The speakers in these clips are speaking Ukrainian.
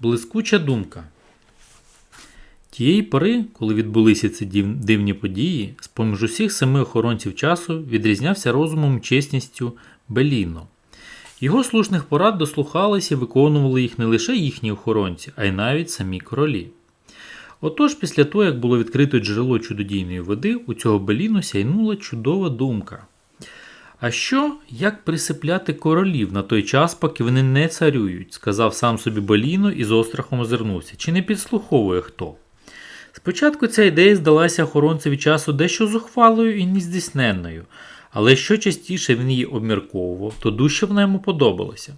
Блискуча думка. Тієї пори, коли відбулися ці дивні події, з поміж усіх семи охоронців часу відрізнявся розумом і чесністю Беліно. Його слушних порад дослухалися і виконували їх не лише їхні охоронці, а й навіть самі королі. Отож, після того, як було відкрито джерело чудодійної води, у цього Беліно сяйнула чудова думка. А що, як присипляти королів на той час, поки вони не царюють, сказав сам собі Беліно і з острахом озирнувся, чи не підслуховує хто. Спочатку ця ідея здалася охоронцеві часу дещо зухвалою і нездійсненною, але що частіше він її обмірковував, то дужче вона йому подобалася.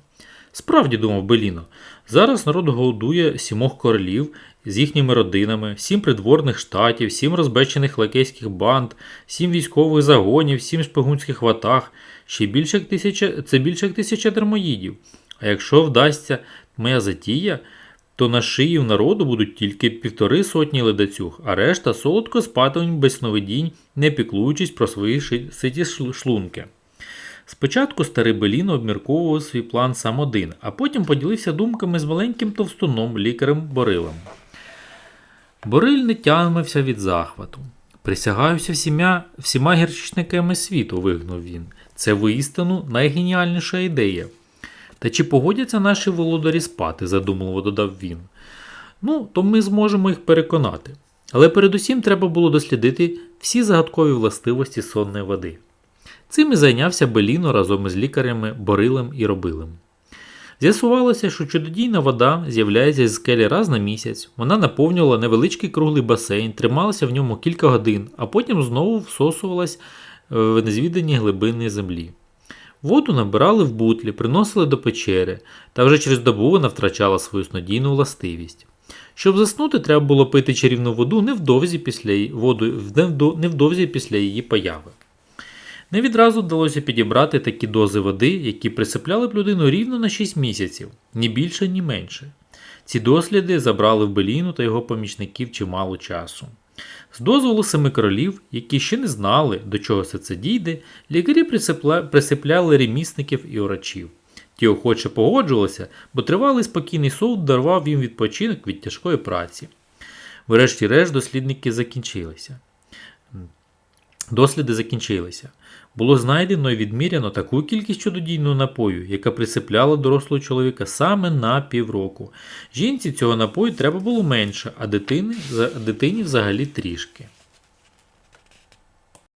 Справді, думав Беліно, зараз народ голодує сімох королів з їхніми родинами, сім придворних штатів, сім розбещених лакейських банд, сім військових загонів, сім шпигунських ватаг, ще більше як тисяча, це більше як тисяча термоїдів. А якщо вдасться моя затія, то на шиї в народу будуть тільки півтори сотні ледацюг, а решта солодко спатимуть без сновидінь, не піклуючись про свої ситі шлунки. Спочатку старий Беліно обмірковував свій план сам один, а потім поділився думками з маленьким товстуном лікарем Борилем. Бориль не тямився від захвату. Присягаюся всіма, всіма гірчичниками світу, вигнув він. Це воістину найгеніальніша ідея. Та чи погодяться наші володарі спати, задумливо додав він. Ну, то ми зможемо їх переконати. Але передусім треба було дослідити всі загадкові властивості сонної води. Цим і зайнявся Беліно разом із лікарями Борилем і Робилем. З'ясувалося, що чудодійна вода з'являється з скелі раз на місяць. Вона наповнювала невеличкий круглий басейн, трималася в ньому кілька годин, а потім знову всосувалась е, в незвідані глибини землі. Воду набирали в бутлі, приносили до печери, та вже через добу вона втрачала свою снодійну властивість. Щоб заснути, треба було пити чарівну воду невдовзі після її, воду, невдовзі після її появи. Не відразу вдалося підібрати такі дози води, які присипляли б людину рівно на 6 місяців, ні більше, ні менше. Ці досліди забрали в Беліну та його помічників чимало часу. З дозволу семи королів, які ще не знали, до чого все це дійде, лікарі присипля... присипляли ремісників і орачів. Ті охоче погоджувалися, бо тривалий спокійний сон дарував їм відпочинок від тяжкої праці. Врешті-решт дослідники закінчилися. Досліди закінчилися. Було знайдено і відміряно таку кількість чудодійного напою, яка присипляла дорослого чоловіка саме на півроку. Жінці цього напою треба було менше, а дитини, дитині взагалі трішки.